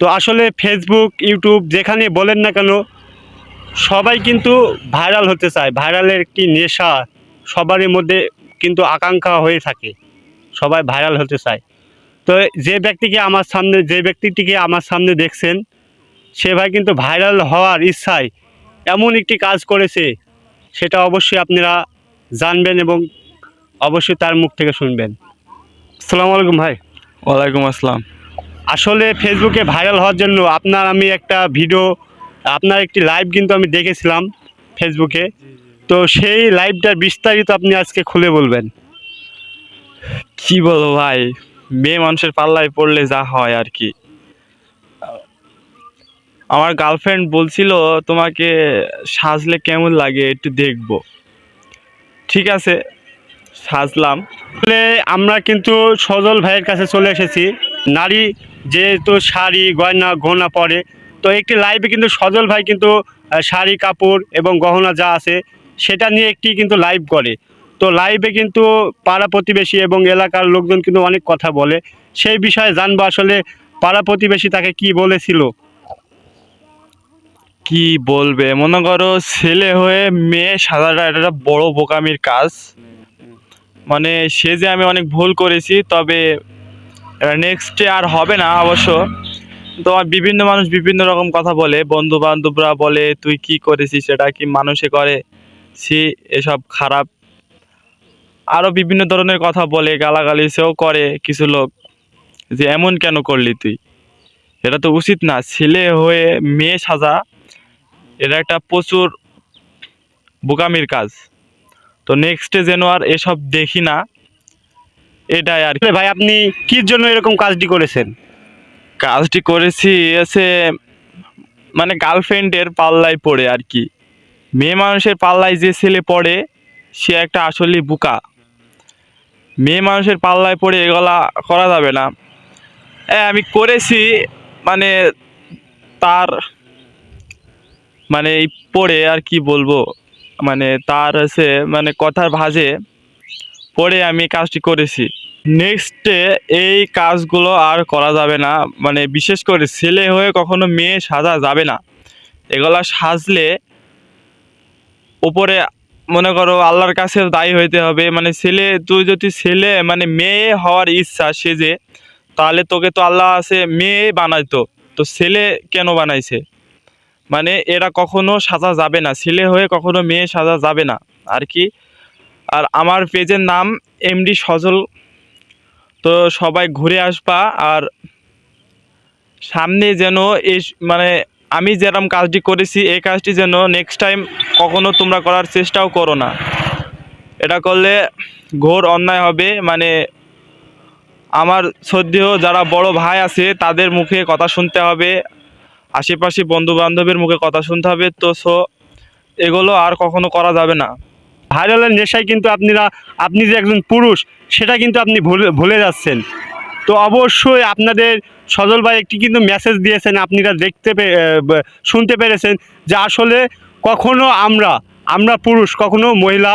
তো আসলে Facebook YouTube যেখানে বলেন না কেন, সবাই কিন্তু ভাইরাল হতে চায়। ভাইরালের একটি নেশা সবারই মধ্যে কিন্তু আকাঙ্ক্ষা হয়ে থাকে। সবাই ভাইরাল হতে চায়। তো যে ব্যক্তিকে আমার সামনে, যে ব্যক্তিটিকে আমার সামনে দেখছেন, সে ভাই কিন্তু ভাইরাল হওয়ার ইচ্ছায় এমন একটি কাজ করেছে, সেটা অবশ্যই আপনারা জানবেন এবং অবশ্যই তার মুখ থেকে শুনবেন। আসসালামু আলাইকুম ভাই। ওয়ালাইকুম আসসালাম। আসলে ফেসবুকে ভাইরাল হওয়ার জন্য আপনার আমি একটা ভিডিও আপনার একটি লাইভ কিন্তু আমি দেখেছিলাম ফেসবুকে তো সেই লাইভটার বিস্তারিত আপনি আজকে খুলে বলবেন। কি বলব ভাই? মেয়ে মানুষের পাল্লায় পড়লে যা হয় আর কি। আমার গার্লফ্রেন্ড বলছিল তোমাকে সাজলে কেমন লাগে একটু দেখব। ঠিক আছে সাজলাম। আমরা কিন্তু সজল ভাইয়ের কাছে চলে এসেছি। নারী যেহেতু শাড়ি, গয়না, গহনা পরে, তো একটি লাইভে কিন্তু সজল ভাই কিন্তু শাড়ি, কাপড় এবং গহনা যা আছে, সেটা নিয়ে একটি কিন্তু লাইভ করে। তো লাইভে কিন্তু পাড়া প্রতিবেশী এবং এলাকার লোকজন কিন্তু অনেক কথা বলে। সেই বিষয়ে জানব আসলে পাড়া প্রতিবেশী তাকে কি বলেছিল? কি বলবে? মনে করো ছেলে হয়ে মেয়ে সাজাটা একটা বড় বোকামির কাজ। মানে সে যে আমি অনেক ভুল করেছি, তবে নেক্সটে আর হবে না অবশ্য। তো আমার বিভিন্ন মানুষ বিভিন্ন রকম কথা বলে বন্ধু বান্ধবরা বলে, তুই কি করেছিস? সেটা কি মানুষে করে? সি এসব খারাপ। আরও বিভিন্ন ধরনের কথা বলে, গালাগালি সেও করে কিছু লোক। যে এমন কেন করলি তুই? এটা তো উচিত না। ছেলে হয়ে মেয়ে সাজা, এটা একটা প্রচুর বোকামির কাজ। তো নেক্সটে যেন আর এসব দেখি না এটাই আর কি। ভাই আপনি কি জন্য এরকম কাজটি করেছেন? কাজটি করেছি এসে মানে গার্লফ্রেন্ডের পাল্লায় পড়ে আর কি। মেয়ে মানুষের পাল্লায় যে ছেলে পড়ে সে একটা আসলে বুকা। মেয়ে মানুষের পাল্লায় পড়ে এগুলা করা যাবে না। হ্যাঁ আমি করেছি মানে তার মানে পড়ে আর কি বলব মানে তার হচ্ছে মানে কথার ভাজে পড়ে আমি কাজটি করেছি। নেক্সটে এই কাজগুলো আর করা যাবে না। মানে বিশেষ করে ছেলে হয়ে কখনো মেয়ে সাজা যাবে না। এগুলা সাজলে উপরে মনে করো আল্লাহর কাছে দায়ী হইতে হবে। মানে ছেলে, তুই যদি ছেলে মানে মেয়ে হওয়ার ইচ্ছা সেজে, তাহলে তোকে তো আল্লাহ আছে, মেয়ে বানাইতো। তো ছেলে কেন বানাইছে? মানে এরা কখনো সাজা যাবে না। ছেলে হয়ে কখনো মেয়ে সাজা যাবে না। আর কি? আর আমার পেজের নাম এমডি সজল। তো সবাই ঘুরে আসবা আর সামনে যেন এই মানে আমি যেরকম কাজটি করেছি, এই কাজটি যেন নেক্সট টাইম কখনো তোমরা করার চেষ্টাও করো না। এটা করলে ঘোর অন্যায় হবে। মানে আমার শ্রদ্ধেয় যারা বড় ভাই আছে, তাদের মুখে কথা শুনতে হবে। আশেপাশে বন্ধু বান্ধবের মুখে কথা শুনতে হবে। তো সো এগুলো আর কখনো করা যাবে না। ভাইরালের নেশায় কিন্তু আপনারা, আপনি যে একজন পুরুষ, সেটা কিন্তু আপনি ভুলে যাচ্ছেন। তো অবশ্যই আপনাদের সজল ভাই একটি কিন্তু মেসেজ দিয়েছেন, আপনারা দেখতে শুনতে পেরেছেন যে আসলে কখনো আমরা আমরা পুরুষ কখনো মহিলা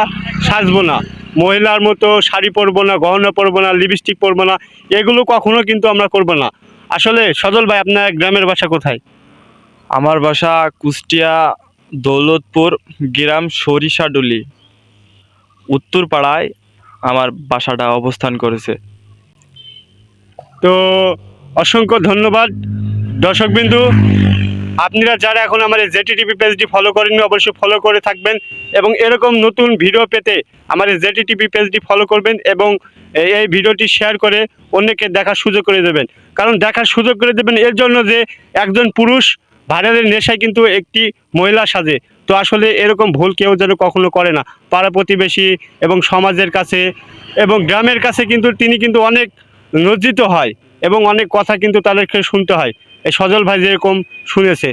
সাজবো না। মহিলার মতো শাড়ি পরবো না, গহনা পরবো না লিপস্টিক পরবো না, এগুলো কখনো কিন্তু আমরা করব না। আসলে সজল ভাই, আপনার গ্রামের বাসা কোথায়? আমার বাসা কুষ্টিয়া দৌলতপুর, গ্রাম সরিষাডুলি। উত্তরপাড়ায় আমার বাসাটা অবস্থান করেছে। তো অসংখ্য ধন্যবাদ। দর্শকবিন্দু আপনারা যারা এখন আমার জেটি টিভি পেজটি ফলো করেননি, অবশ্যই ফলো করে থাকবেন এবং এরকম নতুন ভিডিও পেতে আমার জেটি টিভি পেজটি ফলো করবেন এবং এই ভিডিওটি শেয়ার করে অন্যকে দেখার সুযোগ করে দেবেন। কারণ দেখার সুযোগ করে দেবেন এর জন্য যে একজন পুরুষ ভাইরালের নেশায় কিন্তু একটি মহিলা সাজে। তো আসলে এরকম ভুল কেউ যেন কখনো করে না। পাড়া প্রতিবেশী এবং সমাজের কাছে এবং গ্রামের কাছে কিন্তু তিনি কিন্তু অনেক লজ্জিত হয় এবং অনেক কথা কিন্তু তাদেরকে শুনতে হয়। এই সজল ভাই যেরকম শুনেছে।